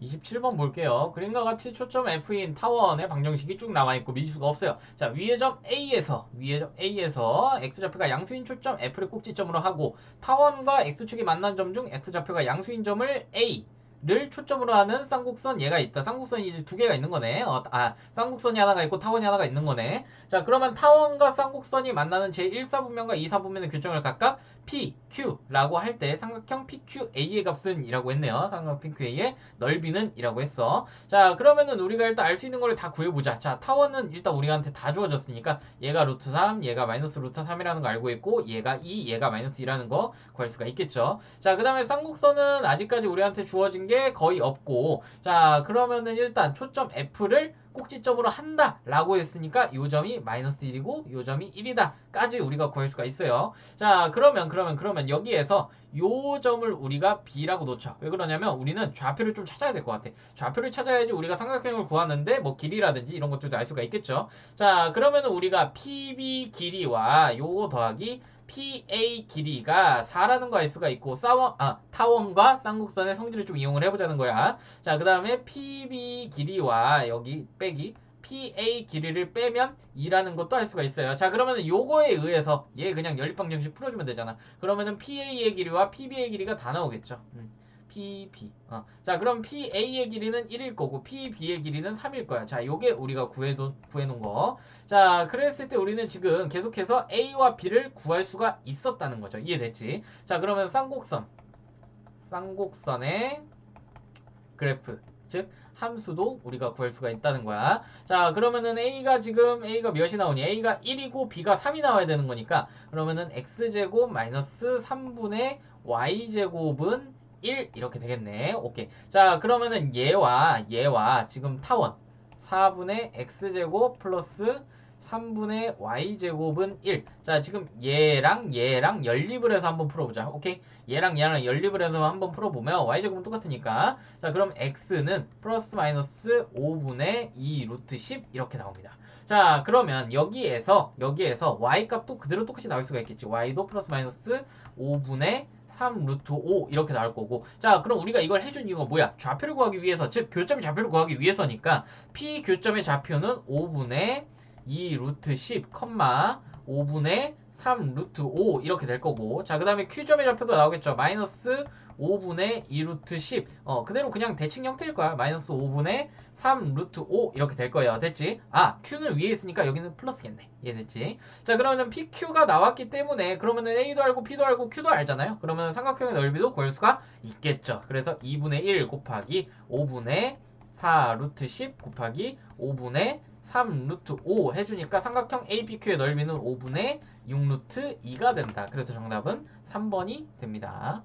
27번 볼게요. 그림과 같이 초점 F인 타원의 방정식이 쭉 나와있고 미지수가 없어요. 자, 위의 점 A에서, 위의 점 A에서 X좌표가 양수인 초점 F를 꼭지점으로 하고 타원과 X축이 만난 점 중 X좌표가 양수인 점을 A 를 초점으로 하는 쌍곡선 얘가 있다. 쌍곡선이 이제 두 개가 있는 거네. 어, 아, 쌍곡선이 하나가 있고 타원이 하나가 있는 거네. 자, 그러면 타원과 쌍곡선이 만나는 제1사분면과 2사분면의 교점을 각각 P, Q라고 할 때 삼각형 PQA의 값은 이라고 했네요. 삼각형 PQA의 넓이는 이라고 했어. 자, 그러면은 우리가 일단 알 수 있는 거를 다 구해보자. 자, 타원은 일단 우리한테 다 주어졌으니까 얘가 루트 3, 얘가 마이너스 루트 3이라는 거 알고 있고 얘가 2, 얘가 마이너스 2라는 거 구할 수가 있겠죠. 자, 그 다음에 쌍곡선은 아직까지 우리한테 주어진 게 거의 없고 자, 그러면은 일단 초점 F를 꼭지점으로 한다 라고 했으니까 요 점이 마이너스 1이고 요 점이 1이다 까지 우리가 구할 수가 있어요. 자 그러면 그러면 그러면 여기에서 요 점을 우리가 B라고 놓자. 왜 그러냐면 우리는 좌표를 좀 찾아야 될 것 같아. 좌표를 찾아야지 우리가 삼각형을 구하는데 뭐 길이라든지 이런 것들도 알 수가 있겠죠? 자 그러면은 우리가 PB 길이와 요거 더하기 PA 길이가 4라는 거알 수가 있고 싸원, 아, 타원과 쌍곡선의 성질을 좀 이용을 해보자는 거야. 자, 그 다음에 PB 길이와 여기 빼기 PA 길이를 빼면 2라는 것도 알 수가 있어요. 자, 그러면 요거에 의해서 얘 그냥 연립방정식 풀어주면 되잖아. 그러면은 PA의 길이와 PB의 길이가 다 나오겠죠. 음. PB. 어. 자, 그럼 PA의 길이는 1일 거고 PB의 길이는 3일 거야. 자, 요게 우리가 구해놓, 구해 놓은 거. 자, 그랬을 때 우리는 지금 계속해서 A와 B를 구할 수가 있었다는 거죠. 이해됐지? 자, 그러면 쌍곡선. 쌍곡선의 그래프. 즉, 함수도 우리가 구할 수가 있다는 거야. 자, 그러면은 A가 지금 A가 몇이 나오니? A가 1이고 B가 3이 나와야 되는 거니까 그러면은 X제곱 마이너스 3분의 Y제곱은 1 이렇게 되겠네. 오케이. 자, 그러면은 얘와 얘와 지금 타원 4분의 x제곱 플러스 3분의 y제곱은 1. 자, 지금 얘랑 얘랑 연립을 해서 한번 풀어보자. 오케이? 얘랑 얘랑 연립을 해서 한번 풀어보면 y제곱은 똑같으니까. 자, 그럼 x는 플러스 마이너스 5분의 2 루트 10 이렇게 나옵니다. 자, 그러면 여기에서 여기에서 y 값도 그대로 똑같이 나올 수가 있겠지. y도 플러스 마이너스 5분의 3 루트 5 이렇게 나올 거고. 자 그럼 우리가 이걸 해준 이유가 뭐야? 좌표를 구하기 위해서 즉 교점의 좌표를 구하기 위해서니까 P 교점의 좌표는 5분의 2 루트 10 컴마 5분의 3 루트 5 이렇게 될 거고. 자 그 다음에 Q점의 좌표도 나오겠죠. 마이너스 5분의 2 루트 10 어, 그대로 그냥 대칭 형태일 거야. 마이너스 5분의 3 루트 5 이렇게 될 거예요. 됐지? 아 Q는 위에 있으니까 여기는 플러스겠네. 이해됐지? 자 그러면 PQ가 나왔기 때문에 그러면은 A도 알고 P도 알고 Q도 알잖아요. 그러면 삼각형의 넓이도 구할 수가 있겠죠. 그래서 2분의 1 곱하기 5분의 4 루트 10 곱하기 5분의 3 루트 5 해주니까 삼각형 ABQ의 넓이는 5분의 6 루트 2가 된다. 그래서 정답은 3번이 됩니다